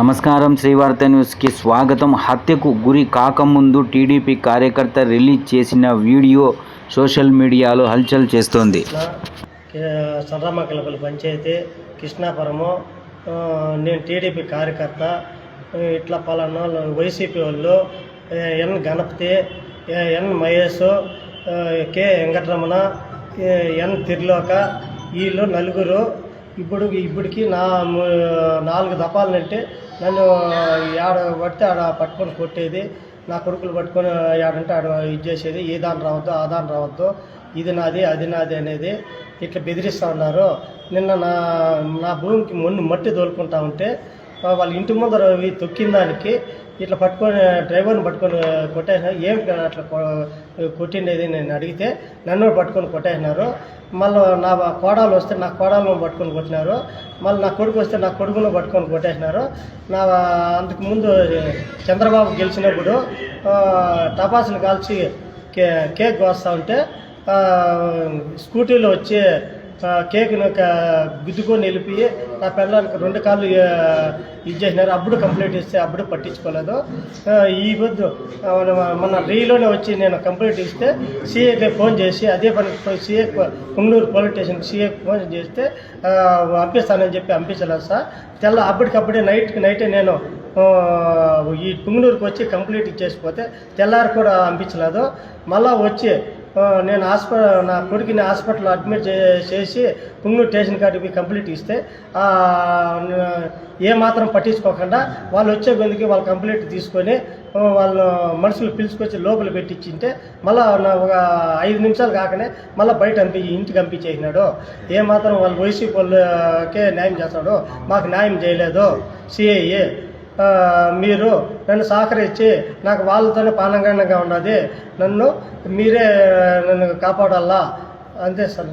నమస్కారం శ్రీవార్త న్యూస్కి స్వాగతం. హత్యకు గురి కాకముందు టీడీపీ కార్యకర్త రిలీజ్ చేసిన వీడియో సోషల్ మీడియాలో హల్చల్ చేస్తోంది. సర్రమ్మకలపల్లి పంచాయతీ కృష్ణాపురము నేను టీడీపీ కార్యకర్త ఇట్లా పలానా వైసీపీ వాళ్ళు N Ganapati N Mahesh K Venkataramana N Tirloka వీళ్ళు నలుగురు ఇప్పుడు ఇప్పటికి నా నాలుగు దపాలంటే నన్ను ఆడ పడితే ఆడ పట్టుకొని కొట్టేది నా కొడుకులు పట్టుకొని ఆడంటే ఆడ ఇది చేసేది ఏ దాని రావద్దు ఆ దాని రావద్దు ఇది నాది అది నాది అనేది ఇట్లా బెదిరిస్తూ ఉన్నారు. నిన్న నా నా భూమికి మొన్ను మట్టి తోలుకుంటా ఉంటే వాళ్ళ ఇంటి ముందర ఇవి తొక్కిన దానికి ఇట్లా పట్టుకొని డ్రైవర్ని పట్టుకొని కొట్టేసిన ఏం అట్లా కొట్టిండేది నేను అడిగితే నన్ను పట్టుకొని కొట్టేసినారు. మళ్ళీ నా కోడలు వస్తే నా కోడలను పట్టుకొని కొట్టినారు. మళ్ళీ నా కొడుకు వస్తే నా కొడుకును పట్టుకొని కొట్టేసినారు. నా అంతకు ముందు చంద్రబాబు గెలిచినప్పుడు టపాసులు కాల్చి కే కేక్ కోస్తా ఉంటే స్కూటీలో వచ్చి కేక్ను ఒక గుద్దుకొని నిలిపి నా పిల్లలకి రెండు కాళ్ళు ఇది చేసినారు. అప్పుడు కంప్లీట్ ఇస్తే అప్పుడు పట్టించుకోలేదు. ఈ పొద్దు మన- రీలోనే వచ్చి నేను కంప్లీట్ ఇస్తే సీఏకి ఫోన్ చేసి అదే పని CA Punganur police station CA phone చేస్తే పంపిస్తానని చెప్పి పంపించలేదు సార్. తెల్ల అప్పటికప్పుడే నైట్కి నైటే నేను ఈ పుంగనూరుకి వచ్చి కంప్లీట్ ఇచ్చేసిపోతే తెల్లారి కూడా పంపించలేదు మళ్ళీ వచ్చి నేను హాస్పిటల్ నా కొడుకుని హాస్పిటల్లో అడ్మిట్ చే- చేసి పుంగూరు స్టేషన్ కాడికి కంప్లీట్ ఇస్తే ఏమాత్రం ఏ మాత్రం పట్టించుకోకుండా వాళ్ళు వచ్చే కొద్దికి వాళ్ళు కంప్లీట్ తీసుకొని వాళ్ళు మనుషులు పిలుచుకొచ్చి లోపల పెట్టించింటే మళ్ళీ ఒక ఐదు నిమిషాలు కాకనే మళ్ళీ బయట పంపి ఇంటికి పంపించేసినాడు ఏ మాత్రం వాళ్ళు వైసీపీ వాళ్ళకే న్యాయం చేస్తాడు మాకు న్యాయం చేయలేదు. సిఐఏ మీరు నన్ను సహకరించి నాకు వాళ్ళతోనే పానంగానంగా ఉన్నది నన్ను మీరే నన్ను కాపాడాలా? అంతే సార్.